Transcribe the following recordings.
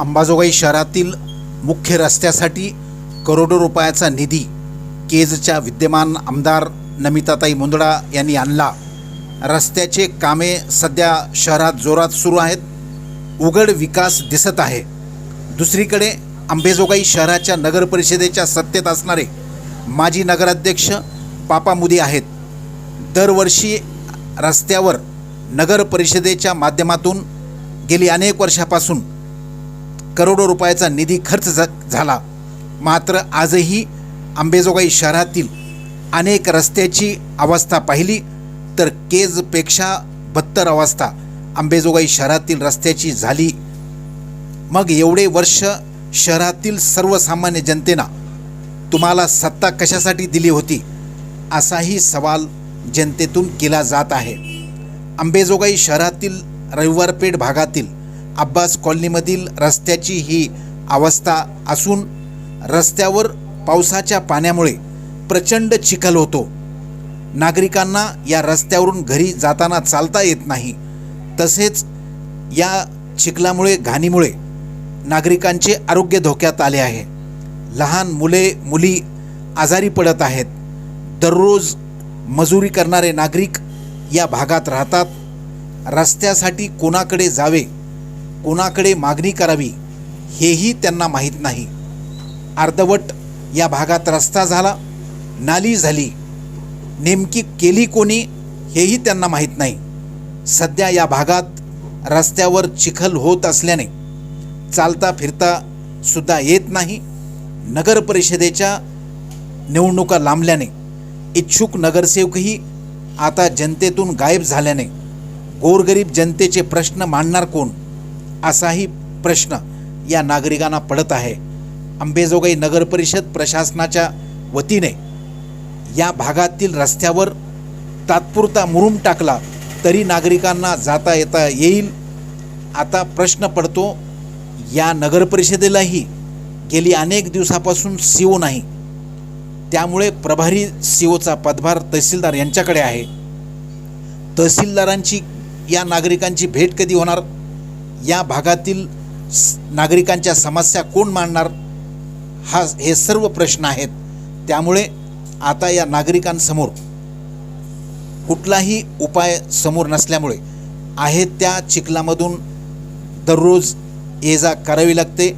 अंबाजोगाई शहरातील मुख्य रस्त्यासाठी करोडो रुपयाचा निधी केजच्या विद्यमान आमदार नमिताताई मुंदडा यांनी आणला. रस्त्याचे कामे सध्या शहरात जोरात सुरू आहेत. उघड विकास दिसत आहे. दुसरीकडे अंबेजोगाई शहराच्या नगरपरिषदेच्या सत्तेत असणारे माजी नगराध्यक्ष पापा मुदी आहेत. दरवर्षी रस्त्यावर नगरपरिषदेच्या माध्यमातून गेली अनेक वर्षापासून करोडो रुपयाचा निधी खर्च झाला. मात्र आजही आंबेजोगाई शहरातील अनेक रस्त्याची अवस्था पाहिली तर केजपेक्षा बत्तर अवस्था आंबेजोगाई शहरातील रस्त्याची झाली. मग एवढे वर्ष शहरातील सर्वसामान्य जनतेना तुम्हाला सत्ता कशासाठी दिली होती? असाही सवाल जनतेतून केला जात आहे. आंबेजोगाई शहरातील रविवारपेठ भागातील अब्बास कॉलनीमधील रस्त्याची ही अवस्था असून रस्त्यावर पावसाच्या पाण्यामुळे प्रचंड चिखल होतो. नागरिकांना या रस्त्यावरून घरी जाताना चालता येत नाही. तसेच या चिखलामुळे घाणीमुळे नागरिकांचे आरोग्य धोक्यात आले आहे. लहान मुले मुली आजारी पडत आहेत. दररोज मजुरी करणारे नागरिक या भागात राहतात. रस्त्यासाठी कोणाकडे जावे कोणाकडे मागणी करावी हेही त्यांना माहीत नाही. अर्धवट या भागात रस्ता झाला नाली झाली. नेमकी केली कोणी हेही त्यांना माहीत नाही. सध्या या भागात रस्त्यावर चिखल होत असल्याने चालता फिरता सुद्धा येत नाही. नगर परिषदेच्या निवडणुका लांबल्याने इच्छुक नगरसेवकही आता जनतेतून गायब झाल्याने गोरगरीब जनतेचे प्रश्न मांडणार कोण? असाही प्रश्न या नागरिकांना पडत आहे. अंबेजोगाई नगर परिषद प्रशासनाच्या वतीने या भागातील रस्त्यावर तात्पुरता मुरुम टाकला तरी नागरिकांना जाता येता येईल. आता प्रश्न पडतो या नगरपरिषदेलाही गेली अनेक दिवसापासून सीओ नाही. त्यामुळे प्रभारी सीओचा पदभार तहसीलदार यांच्याकडे आहे. तहसीलदारांची या नागरिकांची भेट कधी होणार? या भागातील नागरिकांच्या समस्या कोण मांडणार? हा हे सर्व प्रश्न आहेत. त्यामुळे आता या नागरिकांसमोर कुठलाही उपाय समोर नसल्यामुळे आहे त्या चिखलामधून दररोज ये जा करावी लागते.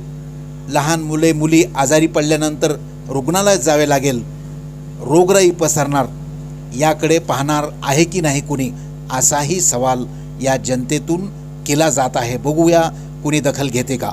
लहान मुले मुली आजारी पडल्यानंतर रुग्णालयात जावे लागेल. रोगराई पसरणार. याकडे पाहणार आहे की नाही कुणी? असाही सवाल या जनतेतून केला जात आहे. बघूया कुणी दखल घेते का?